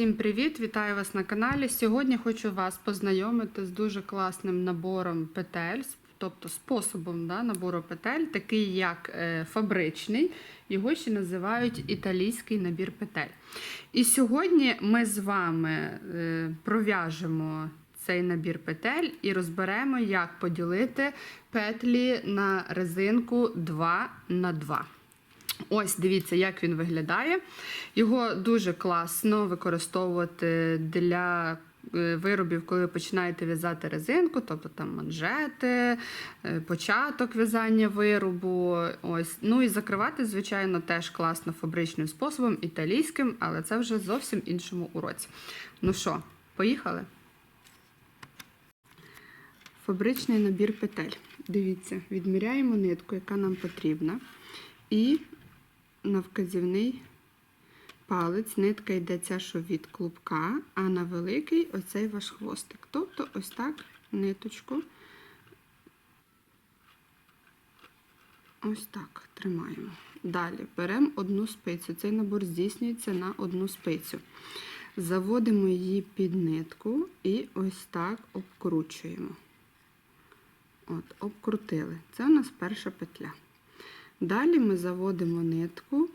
Всім привіт! Вітаю вас на каналі. Сьогодні хочу вас познайомити з дуже класним набором петель, тобто способом да, набору петель, такий як е, фабричний. Його ще називають італійський набір петель. І сьогодні ми з вами е, пров'яжемо цей набір петель і розберемо, як поділити петлі на резинку 2 на 2. Ось дивіться, як він виглядає. Його дуже класно використовувати для е, виробів, коли починаєте в'язати резинку, тобто там манжети, е, початок в'язання виробу. Ось. Ну і закривати, звичайно, теж класно фабричним способом, італійським, але це вже зовсім іншому уроці. Ну що, поїхали? Фабричний набір петель. Дивіться, відміряємо нитку, яка нам потрібна. І на вказівний палець нитка йде ця, що від клубка, а на великий оцей ваш хвостик. Тобто ось так ниточку ось так тримаємо. Далі беремо одну спицю. Цей набор здійснюється на одну спицю. Заводимо її під нитку і ось так обкручуємо. От, обкрутили. Це у нас перша петля. Далі ми заводимо нитку,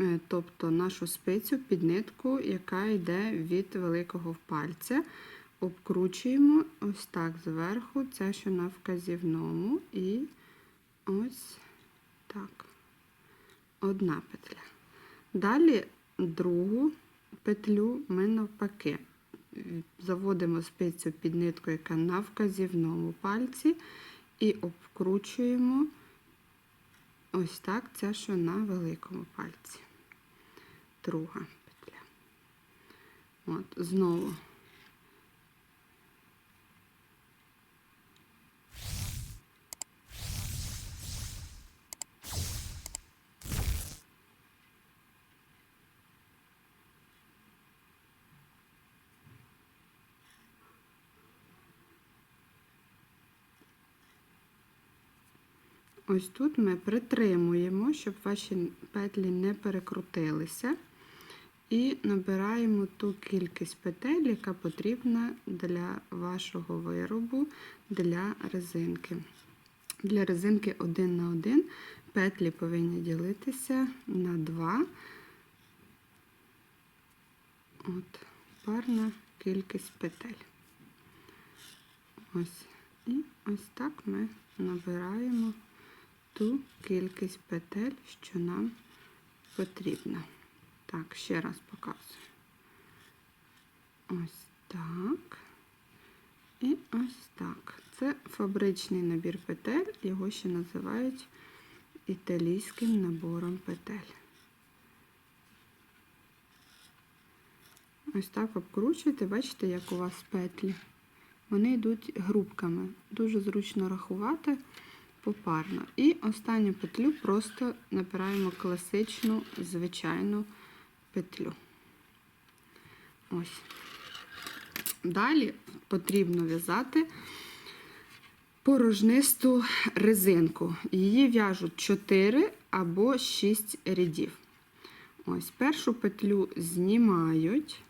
е, тобто нашу спицю під нитку, яка йде від великого пальця. Обкручуємо ось так зверху, це що на вказівному, і ось так, одна петля. Далі другу петлю ми навпаки заводимо спицю під нитку, яка на вказівному пальці, і обкручуємо. Ось так це що на великому пальці. Друга петля. От, знову. Ось тут ми притримуємо, щоб ваші петлі не перекрутилися. І набираємо ту кількість петель, яка потрібна для вашого виробу для резинки. Для резинки 1 на 1 петлі повинні ділитися на 2. От, парна кількість петель. Ось. І ось так ми набираємо ту кількість петель, що нам потрібна. Так, ще раз показую. Ось так. І ось так. Це фабричний набір петель, його ще називають італійським набором петель. Ось так обкручуєте, бачите, як у вас петлі. Вони йдуть грубками. Дуже зручно рахувати попарно. І останню петлю просто набираємо класичну, звичайну петлю. Ось. Dалі потрібно в'язати порожнисту резинку. Її в'яжуть 4 або 6 рядів. Ось, першу петлю знімають.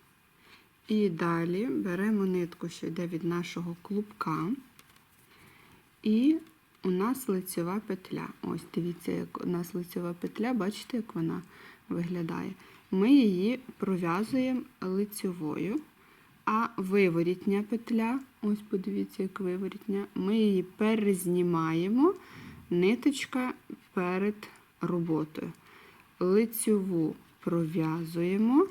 І далі беремо нитку, що йде від нашого клубка, і у нас лицьова петля. Ось, дивіться, як у нас лицьова петля, бачите, як вона виглядає. Ми її пров'язуємо лицьовою, а виворітня петля, ось подивіться, як виворітня, ми її перезнімаємо, ниточка перед роботою. Лицьову пров'язуємо.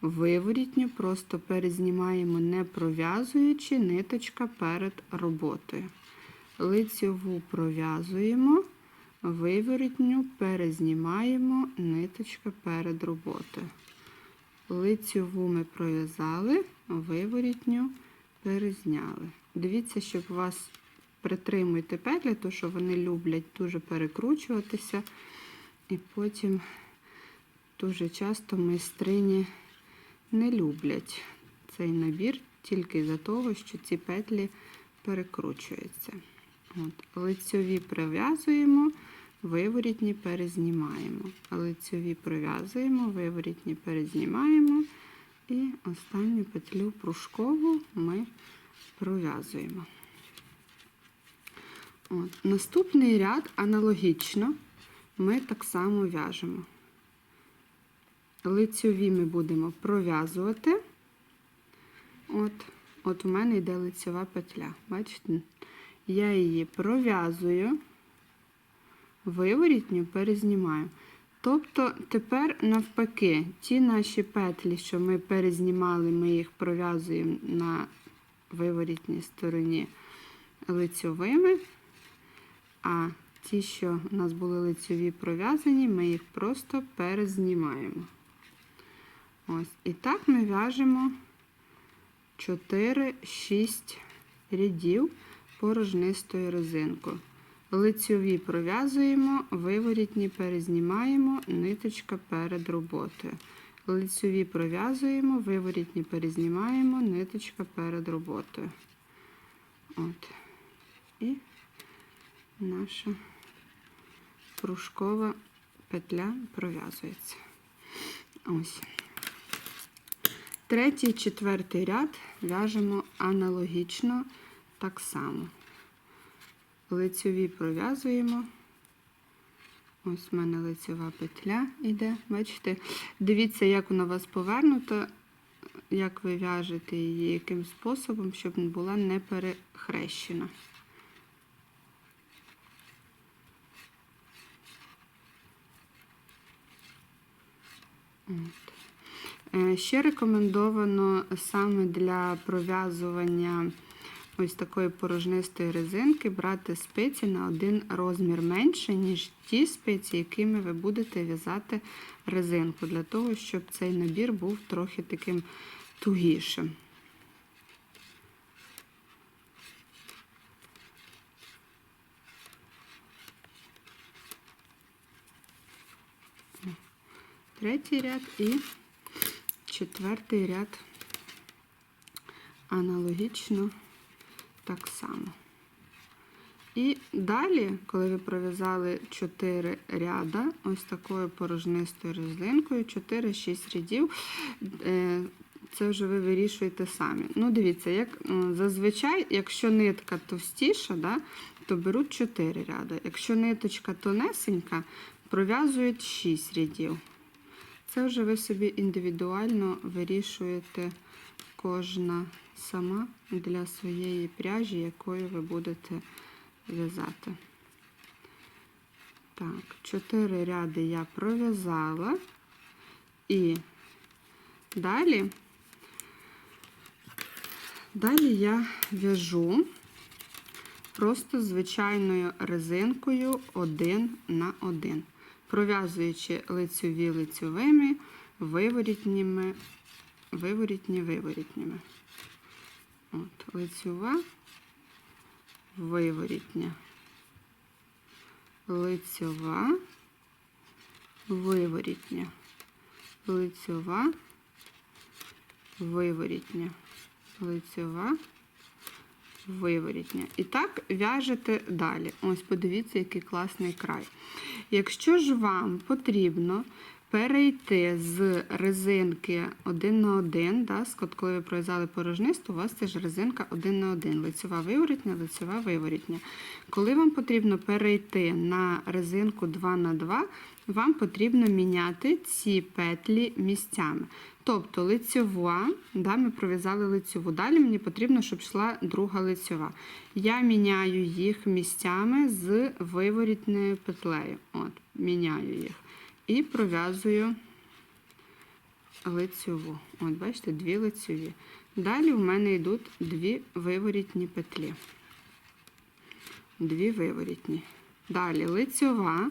Виворітню просто перезнімаємо, не пров'язуючи ниточка перед роботою. Лицьову пров'язуємо, виворітню перезнімаємо ниточка перед роботою. Лицьову ми пров'язали, виворітню перезняли. Дивіться, щоб вас притримуйте петлі, тому що вони люблять дуже перекручуватися, і потім дуже часто майстрині не люблять цей набір тільки за того, що ці петлі перекручуються. От, Лицьові прив'язуємо, виворітні перезнімаємо. Лицьові прив'язуємо, виворітні перезнімаємо, І останню петлю пружкову ми пров'язуємо. Наступний ряд аналогічно ми так само в'яжемо. Лицьові ми будемо пров'язувати. От, от у мене йде лицьова петля. Бачите? Я її пров'язую, виворітню перезнімаю. Тобто тепер навпаки, ті наші петлі, що ми перезнімали, ми їх пров'язуємо на виворітній стороні лицьовими, а ті, що у нас були лицьові пров'язані, ми їх просто перезнімаємо. Ось. І так ми в'яжемо 4-6 рядів порожнистою резинкою. Лицьові пров'язуємо, виворітні перезнімаємо, ниточка перед роботою. Лицьові пров'язуємо, виворітні перезнімаємо, ниточка перед роботою. От. І наша пружкова петля пров'язується. Ось. Третій, четвертий ряд в'яжемо аналогічно так само. Лицьові пров'язуємо. Ось в мене лицьова петля йде. Бачите? Дивіться, як вона вас повернута, як ви в'яжете її, яким способом, щоб була не перехрещена. Е, Ще рекомендовано саме для пров'язування ось такої порожнистої резинки брати спиці на один розмір менше, ніж ті спиці, якими ви будете в'язати резинку, для того, щоб цей набір був трохи таким тугішим. Третій ряд і четвертий ряд аналогічно так само. І далі, коли ви пров'язали 4 ряда, ось такою порожнистою резинкою, 4-6 рядів, е, це вже ви вирішуєте самі. Ну, дивіться, як зазвичай, якщо нитка товстіша, да, то беруть 4 ряди. Якщо ниточка тонесенька, пров'язують 6 рядів. Це вже ви собі індивідуально вирішуєте кожна сама для своєї пряжі, якою ви будете в'язати. Так, 4 ряди я пров'язала. І далі, далі я в'яжу просто звичайною резинкою один на один пров'язуючи лицьові лицьовими, виворітніми, виворітні виворітніми. От, лицьова, виворітня, лицьова, виворітня, лицьова, виворітня, лицьова, виворітня. І так в'яжете далі. Ось подивіться, який класний край. Якщо ж вам потрібно перейти з резинки 1 на 1, да, коли ви пров'язали порожнисту, у вас це ж резинка 1 на 1, лицева виворітня, лицева виворітня. Коли вам потрібно перейти на резинку 2 на 2, вам потрібно міняти ці петлі місцями. Тобто лицьова, да, ми пров'язали лицьову. Далі мені потрібно, щоб йшла друга лицьова. Я міняю їх місцями з виворітною петлею. От, Міняю їх. І пров'язую лицьову. От, бачите, дві лицьові. Далі в мене йдуть дві виворітні петлі. Дві виворітні. Далі лицьова.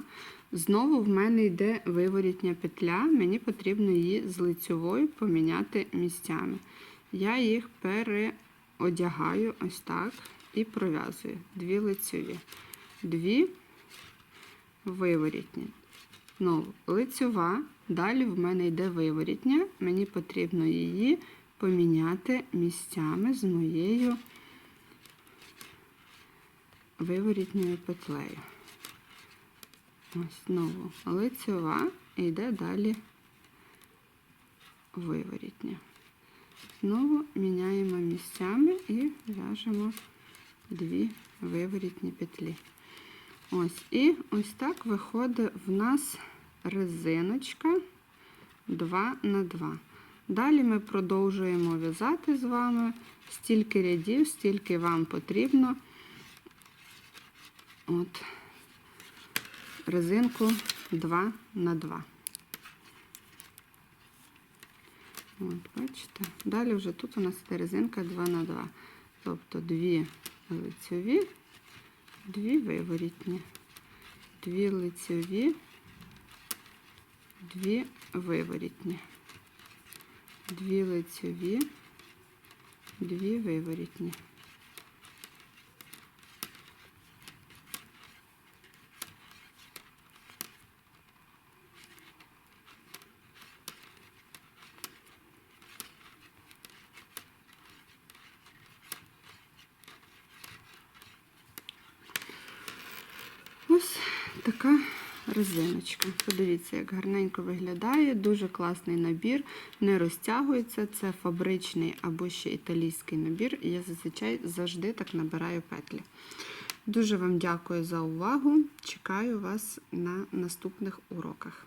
Знову в мене йде виворітня петля, мені потрібно її з лицьовою поміняти місцями. Я їх переодягаю ось так і пров'язую. Дві лицьові, дві виворітні. Знову лицьова, далі в мене йде виворітня, мені потрібно її поміняти місцями з моєю виворітньою петлею. Ось знову лицьова і йде далі виворітня. Знову міняємо місцями і в'яжемо дві виворітні петлі. Ось, і ось так виходить в нас резиночка 2 на 2. Далі ми продовжуємо в'язати з вами стільки рядів, стільки вам потрібно. От, резинку 2 на 2. От, бачите? Далі вже тут у нас іде резинка 2 на 2. Тобто дві лицьові, дві виворітні, дві лицьові, дві виворітні, дві лицьові, дві виворітні. Ось така резиночка. Подивіться, як гарненько виглядає. Дуже класний набір, не розтягується. Це фабричний або ще італійський набір. Я зазвичай завжди так набираю петлі. Дуже вам дякую за увагу. Чекаю вас на наступних уроках.